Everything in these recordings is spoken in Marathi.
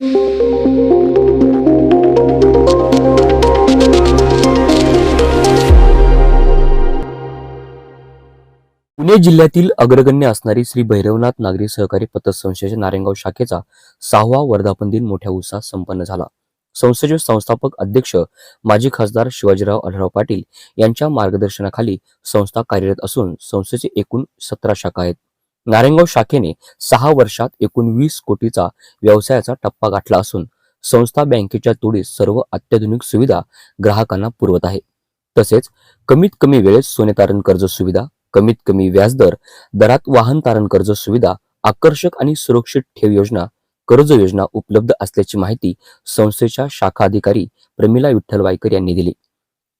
पुणे जिल्ह्यातील अग्रगण्य असणारी श्री भैरवनाथ नागरी सहकारी पतसंस्थेच्या नारायणगाव शाखेचा सहावा वर्धापन दिन मोठ्या उत्साहात संपन्न झाला. संस्थेचे संस्थापक अध्यक्ष माजी खासदार शिवाजीराव आढळराव पाटील यांच्या मार्गदर्शनाखाली संस्था कार्यरत असून संस्थेचे एकूण सतरा शाखा आहेत. नारायणगाव शाखेने सहा वर्षात एकूण वीस कोटीचा व्यवसायाचा टप्पा गाठला असून संस्था बँकेच्या तोडीत सर्व अत्याधुनिक सुविधा ग्राहकांना पुरवत आहे. तसेच कमीत कमी वेळेत सोने तारण कर्ज सुविधा कमीत कमी व्याजदर दरात वाहन तारण कर्ज सुविधा आकर्षक आणि सुरक्षित ठेव योजना कर्ज योजना उपलब्ध असल्याची माहिती संस्थेच्या शाखा अधिकारी प्रमिला विठ्ठल वायकर यांनी दिली.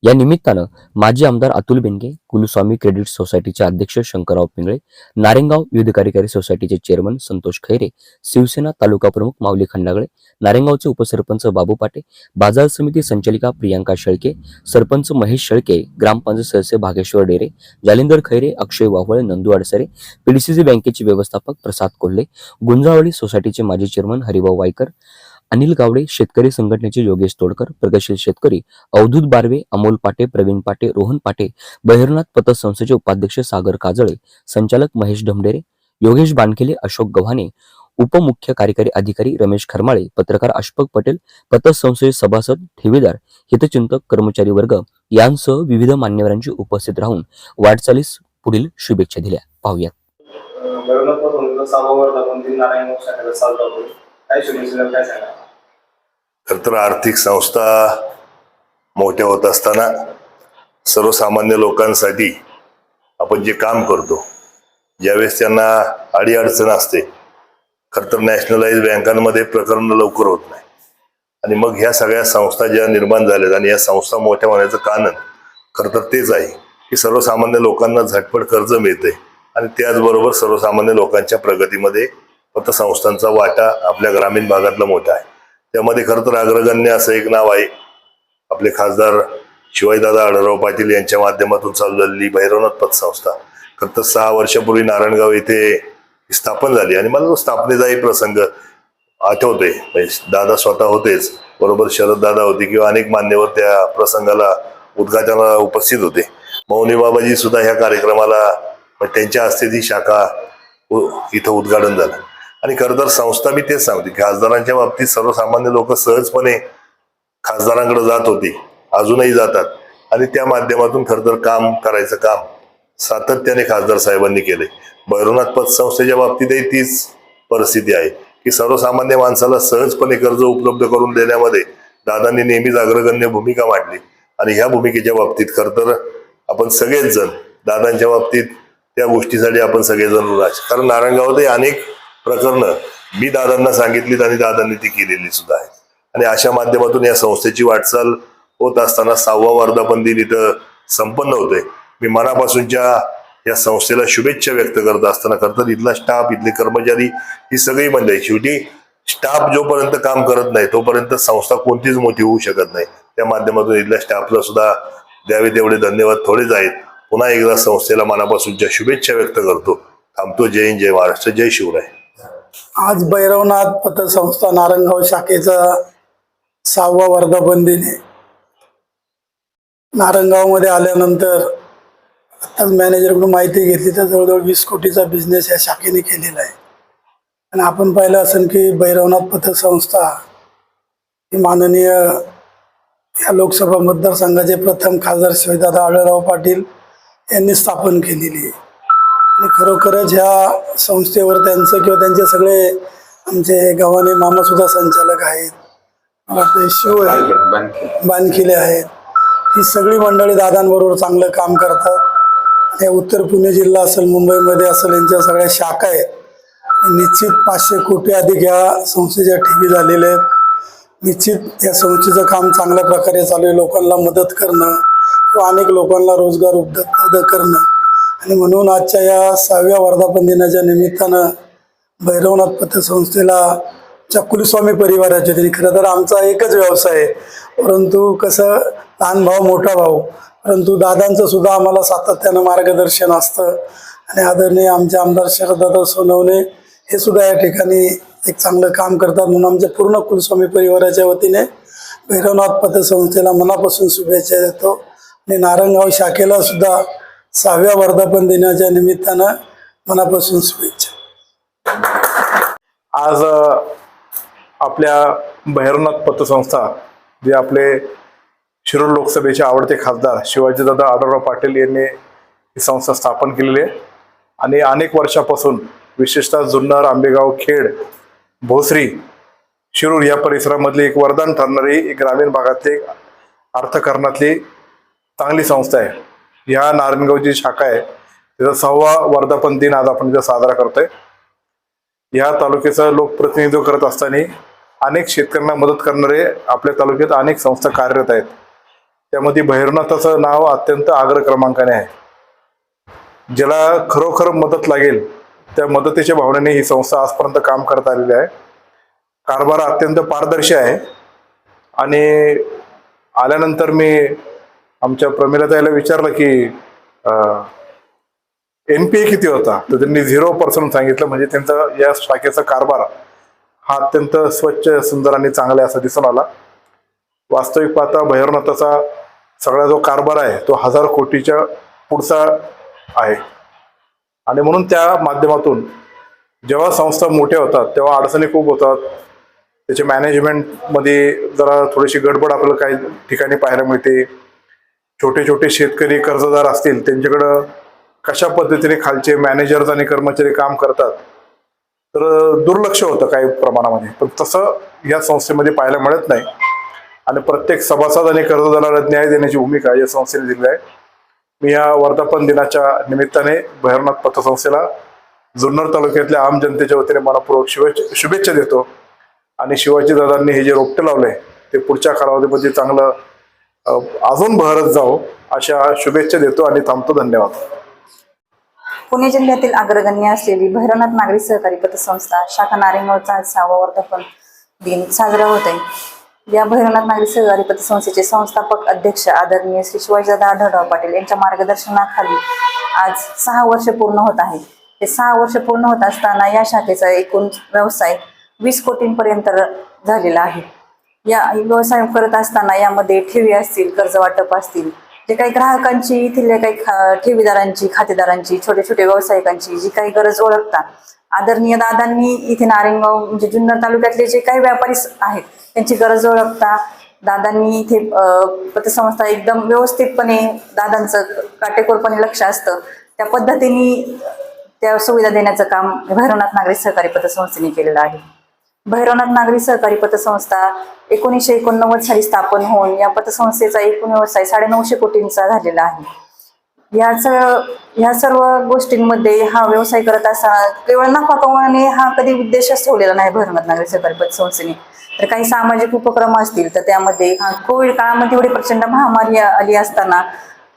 या निमित्तानं माजी आमदार अतुल बेनके कुलस्वामी क्रेडिट सोसायटीचे अध्यक्ष शंकरराव पिंगळे नारेंगाव विविध कार्यकारी सोसायटीचे चेअरमन संतोष खैरे शिवसेना तालुका प्रमुख माऊली खंडागळे नारेंगावचे उपसरपंच बाबू पाटे बाजार समिती संचालिका प्रियांका शेळके सरपंच महेश शेळके ग्रामपंचायत सदस्य भागेश्वर डेरे जालिंदर खैरे अक्षय वावळे नंदू अडसरे पीडीसीसी बँकेचे व्यवस्थापक प्रसाद कोल्हे गुंजावळी सोसायटीचे माजी चेअरमन हरिभाऊ वायकर अनिल गावडे शेतकरी संघटनेचे योगेश तोडकर प्रगतशील शेतकरी अवधूत बारवे अमोल पाटे प्रवीण पाटे रोहन पाटे बहिरनाथ पतसंस्थेचे उपाध्यक्ष सागर काजळे संचालक महेश ढमडेरे योगेश बानखेले अशोक गव्हाणे उपमुख्य कार्यकारी अधिकारी रमेश खरमाळे पत्रकार अशफक पटेल पतसंस्थेचे सभासद ठेवीदार हितचिंतक कर्मचारी वर्ग यांसह विविध मान्यवरांची उपस्थित राहून वाटचालीस पुढील शुभेच्छा दिल्या. पाहूयात. काय शुभेच्छा काय सांगा खर तर आर्थिक संस्था मोठ्या होत असताना सर्वसामान्य लोकांसाठी आपण जे काम करतो ज्यावेळेस त्यांना अडीअडचण असते खरं तर नॅशनलाइज बँकांमध्ये प्रकरण लवकर होत नाही. आणि मग ह्या सगळ्या संस्था ज्या निर्माण झाल्यात आणि या संस्था मोठ्या होण्याचं कारण खरं तर तेच आहे की सर्वसामान्य लोकांना झटपट कर्ज मिळते आणि त्याचबरोबर सर्वसामान्य लोकांच्या प्रगतीमध्ये पतसंस्थांचा वाटा आपल्या ग्रामीण भागातला मोठा आहे. त्यामध्ये खरं तर अग्रगण्य असं एक नाव आहे. आपले खासदार शिवाजीदादा आढळराव पाटील यांच्या माध्यमातून चालू झालेली भैरवनाथ पतसंस्था खरं तर सहा वर्षापूर्वी नारायणगाव येथे स्थापन झाली आणि मला तो स्थापनेचाही प्रसंग आठवतोय. म्हणजे दादा स्वतः होतेच. बरोबर शरद दादा होते किंवा अनेक मान्यवर त्या प्रसंगाला उद्घाटनाला उपस्थित होते. मौनी बाबाजी सुद्धा ह्या कार्यक्रमाला त्यांच्या हस्ते ती शाखा इथं उद्घाटन झालं. आणि खरं तर संस्था मी तेच सांगते. खासदारांच्या बाबतीत सर्वसामान्य लोक सहजपणे खासदारांकडे जात होते. अजूनही जातात. आणि त्या माध्यमातून खरं तर काम करायचं काम सातत्याने खासदार साहेबांनी केले भैरवनाथ पतसंस्थेच्या बाबतीतही तीच परिस्थिती आहे की सर्वसामान्य माणसाला सहजपणे कर्ज उपलब्ध करून देण्यामध्ये दादांनी नेहमीच अग्रगण्य भूमिका मांडली. आणि ह्या भूमिकेच्या बाबतीत खरं तर आपण सगळेच जण दादांच्या बाबतीत त्या गोष्टीसाठी आपण सगळेजण राज कारण नारायणगावातही अनेक प्रकरणं मी दादांना सांगितलीत आणि दादांनी ती केलेली सुद्धा आहे आणि अशा माध्यमातून या संस्थेची वाटचाल होत असताना सहावा वर्धापन दिन इथं संपन्न होतोय. मी मनापासूनच्या या संस्थेला शुभेच्छा व्यक्त करत असताना करतात इथला स्टाफ इथले कर्मचारी ही सगळी मंडळी शेवटी स्टाफ जोपर्यंत काम करत नाही तोपर्यंत संस्था कोणतीच मोठी होऊ शकत नाही. त्या माध्यमातून इथल्या स्टाफला सुद्धा द्यावे तेवढे धन्यवाद थोडेच आहेत. पुन्हा एकदा संस्थेला मनापासूनच्या शुभेच्छा व्यक्त करतो. थांबतो. जय हिंद जय महाराष्ट्र जय शिवराय. आज भैरवनाथ पतसंस्था नारायणगाव शाखेचा सहावा वर्धापन दिन आहे. नारायणगावमध्ये आल्यानंतर आत्ताच मॅनेजरकडून माहिती घेतली तर जवळजवळ वीस कोटीचा बिझनेस या शाखेने केलेला आहे. आणि आपण पाहिलं असेल की भैरवनाथ पतसंस्था ही माननीय या लोकसभा मतदारसंघाचे प्रथम खासदार शिवदादा आढळराव पाटील यांनी स्थापन केलेली आहे. आणि खरोखरच ह्या संस्थेवर त्यांचं किंवा त्यांचे सगळे आमचे गावाने मामा सुद्धा संचालक आहेत. मला वाटतं शिव आहे. बानखिले आहेत. ही सगळी मंडळी दादांबरोबर चांगलं काम करतात. आणि उत्तर पुणे जिल्हा असेल मुंबईमध्ये असेल यांच्या सगळ्या शाखा आहेत. निश्चित पाचशे कोटी अधिक या संस्थेच्या ठेवी झालेल्या आहेत. निश्चित या संस्थेचं काम चांगल्या प्रकारे चालू आहे. लोकांना मदत करणं किंवा अनेक लोकांना रोजगार उपलब्ध करणं. आणि म्हणून आजच्या या सहाव्या वर्धापन दिनाच्या निमित्तानं भैरवनाथ पतसंस्थेला च्या कुलस्वामी परिवाराचे त्यांनी खरं तर आमचा एकच व्यवसाय आहे. परंतु कसं लहान भाऊ मोठा भाऊ परंतु दादांचं सुद्धा आम्हाला सातत्यानं मार्गदर्शन असतं. आणि आदरणीय आमचे आमदार शरददादा सोनवणे हे सुद्धा या ठिकाणी एक चांगलं काम करतात म्हणून आमच्या पूर्ण कुलस्वामी परिवाराच्या वतीने भैरवनाथ पतसंस्थेला मनापासून शुभेच्छा देतो. आणि नारंगाव शाखेला सुद्धा सहाव्या वर्धापन दिनाच्या निमित्तानं मनापासून शुभेच्छा. आज आपल्या भैरवनाथ पतसंस्था जे आपले शिरूर लोकसभेचे आवडते खासदार शिवाजीदादा आढळराव पाटील यांनी ही संस्था स्थापन केलेली आहे. आणि अनेक वर्षापासून विशेषतः जुन्नर आंबेगाव खेड भोसरी शिरूर या परिसरामधली एक वरदान ठरणारी एक ग्रामीण भागातली एक अर्थकारणातली चांगली संस्था आहे. ह्या नारायणगावची शाखा आहे. त्याचा सहावा वर्धापन दिन आज आपण इथं साजरा करतोय. या तालुक्याचं लोकप्रतिनिधित्व करत असताना अनेक शेतकऱ्यांना मदत करणारे आपल्या तालुक्यात अनेक संस्था कार्यरत आहेत. त्यामध्ये भैरवनाथाचं नाव अत्यंत आग्र क्रमांकाने आहे. ज्याला खरोखर मदत लागेल त्या मदतीच्या भावनेने ही संस्था आजपर्यंत काम करत आलेली आहे. कारभार अत्यंत पारदर्शी आहे. आणि आल्यानंतर मी आमच्या प्रमिलाताईला विचारलं की एम पी ए किती होता? तर त्यांनी झिरो पर्सेंट सांगितलं म्हणजे त्यांचा या शाखेचा कारभार हा अत्यंत स्वच्छ सुंदर आणि चांगला असा दिसून आला. वास्तविक पाहता भैरवनाथाचा सगळा जो कारभार आहे तो हजार कोटीच्या पुढचा आहे. आणि म्हणून त्या माध्यमातून जेव्हा संस्था मोठ्या होतात तेव्हा अडचणी खूप होतात. त्याच्या मॅनेजमेंटमध्ये जरा थोडीशी गडबड आपल्याला काही ठिकाणी पाहायला मिळते. छोटे छोटे शेतकरी कर्जदार असतील त्यांच्याकडं कशा पद्धतीने खालचे मॅनेजर्स आणि कर्मचारी काम करतात? तर दुर्लक्ष होतं काही प्रमाणामध्ये. पण तसं या संस्थेमध्ये पाहायला मिळत नाही. आणि प्रत्येक सभासद आणि कर्जदाराला न्याय देण्याची भूमिका या संस्थेने दिली आहे. मी या वर्धापन दिनाच्या निमित्ताने भैरवनाथ पतसंस्थेला जुन्नर तालुक्यातल्या आम जनतेच्या वतीने मनपूर्वक शुभेच्छा शुभेच्छा देतो. आणि शिवाजी दादांनी हे जे रोपटे लावले ते पुढच्या कालावधीमध्ये चांगलं अजून बहरत जावं अशा शुभेच्छा देतो आणि थांबतो. धन्यवाद. पुणे जिल्ह्यातील अग्रगण्य असलेली भैरवनाथ नागरी सहकारी पतसंस्था शाखा नारेगावचा आज सहावा वर्धापन दिन साजरा होत आहे या भैरवनाथ नागरी सहकारी पतसंस्थेचे संस्थापक अध्यक्ष आदरणीय श्री शिवाजीदादा आढळराव पाटील यांच्या मार्गदर्शनाखाली आज सहा वर्ष पूर्ण होत आहे ते सहा वर्ष पूर्ण होत असताना या शाखेचा एकूण व्यवसाय वीस कोटींपर्यंत झालेला आहे. या व्यवसाय करत असताना यामध्ये ठेवी असतील कर्ज वाटप असतील जे काही ग्राहकांची इथल्या काही ठेवीदारांची खातेदारांची छोटे छोटे व्यावसायिकांची जी काही गरज ओळखतात. आदरणीय दादांनी इथे नारायणगाव म्हणजे जुन्नर तालुक्यातले जे काही व्यापारी आहेत त्यांची गरज ओळखता. दादांनी इथे पतसंस्था एकदम व्यवस्थितपणे दादांचं काटेकोरपणे लक्ष असतं. त्या पद्धतीने त्या सुविधा देण्याचं काम भैरवनाथ नागरी सहकारी पतसंस्थेने केलेलं आहे. भैरवनाथ नागरी सहकारी पतसंस्था एकोणीसशे एकोणनव्वद साली स्थापन होऊन या पतसंस्थेचा एकूण व्यवसाय साडेनऊशे कोटींचा झालेला आहे. याच ह्या सर्व गोष्टींमध्ये हा व्यवसाय करत असताना केवळ नफा कमवणे हा कधी उद्देशच ठेवलेला नाही भैरवनाथ नागरी सहकारी पतसंस्थेने. तर काही सामाजिक उपक्रम असतील तर त्यामध्ये हा, कोविड काळामध्ये एवढी प्रचंड महामारी आली असताना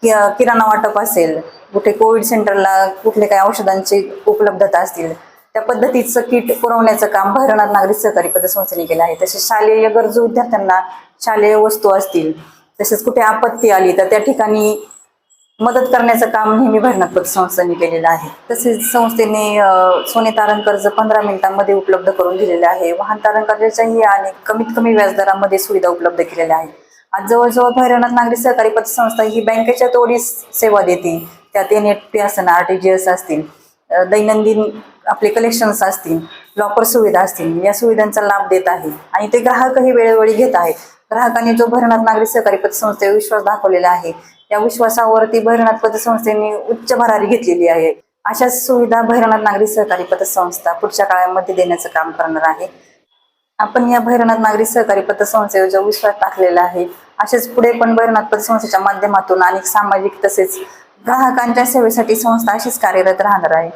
किराणा वाटप असेल कुठे कोविड सेंटरला कुठले काही औषधांची उपलब्धता असतील त्या पद्धतीचं किट पुरवण्याचं काम भैरवनाथ नागरिक सहकारी पतसंस्थेने केलं आहे. तसेच शालेय गरजू विद्यार्थ्यांना शालेय वस्तू असतील तसेच कुठे आपत्ती आली तर त्या ठिकाणी मदत करण्याचं काम नेहमी भैरवनाथ पतसंस्थेने केलेलं आहे. तसेच संस्थेने सोने तारण कर्ज पंधरा मिनिटांमध्ये उपलब्ध करून दिलेले आहे. वाहन तारण कर्जाच्याही आणि कमीत कमी व्याजदरामध्ये सुविधा उपलब्ध केलेल्या आहेत. आज जवळजवळ भैरवनाथ नागरी सहकारी पतसंस्था ही बँकेच्या तोडीस सेवा देते. त्यात एन एफ पी असताना आर टी जी एस असतील दैनंदिन आपले कलेक्शन्स असतील लॉकर सुविधा असतील या सुविधांचा लाभ देत आहे. आणि ते ग्राहकही वेळोवेळी घेत आहेत. ग्राहकांनी जो भरणात नागरी सहकारी पतसंस्थेवर विश्वास दाखवलेला आहे या विश्वासावरती भैरनाथ पतसंस्थेने उच्च भरारी घेतलेली आहे. अशाच सुविधा भैरनाथ नागरी सहकारी पतसंस्था पुढच्या काळामध्ये देण्याचं काम करणार आहे. आपण या भैरनाथ नागरी सहकारी पतसंस्थेवर जो विश्वास टाकलेला आहे असेच पुढे पण भैरनाथ पतसंस्थेच्या माध्यमातून अनेक सामाजिक तसेच ग्राहकांच्या सेवेसाठी संस्था अशीच कार्यरत राहणार आहे.